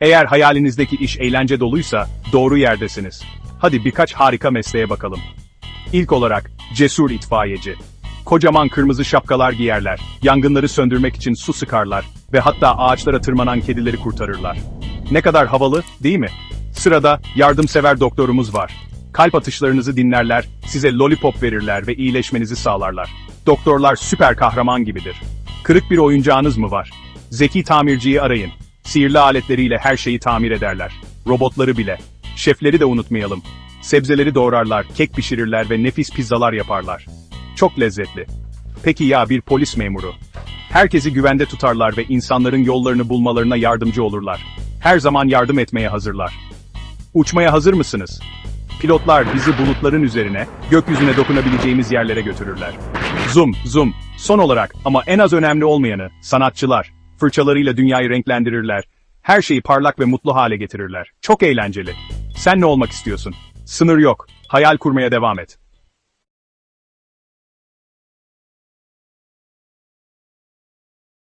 Eğer hayalinizdeki iş eğlence doluysa, doğru yerdesiniz. Hadi birkaç harika mesleğe bakalım. İlk olarak, cesur itfaiyeci. Kocaman kırmızı şapkalar giyerler, yangınları söndürmek için su sıkarlar ve hatta ağaçlara tırmanan kedileri kurtarırlar. Ne kadar havalı, değil mi? Sırada, yardımsever doktorumuz var. Kalp atışlarınızı dinlerler, size lollipop verirler ve iyileşmenizi sağlarlar. Doktorlar süper kahraman gibidir. Kırık bir oyuncağınız mı var? Zeki tamirciyi arayın. Sihirli aletleriyle her şeyi tamir ederler. Robotları bile. Şefleri de unutmayalım. Sebzeleri doğrarlar, kek pişirirler ve nefis pizzalar yaparlar. Çok lezzetli. Peki ya bir polis memuru? Herkesi güvende tutarlar ve insanların yollarını bulmalarına yardımcı olurlar. Her zaman yardım etmeye hazırlar. Uçmaya hazır mısınız? Pilotlar bizi bulutların üzerine, gökyüzüne dokunabileceğimiz yerlere götürürler. Zoom, zoom. Son olarak ama en az önemli olmayanı, sanatçılar. Fırçalarıyla dünyayı renklendirirler. Her şeyi parlak ve mutlu hale getirirler. Çok eğlenceli. Sen ne olmak istiyorsun? Sınır yok. Hayal kurmaya devam et.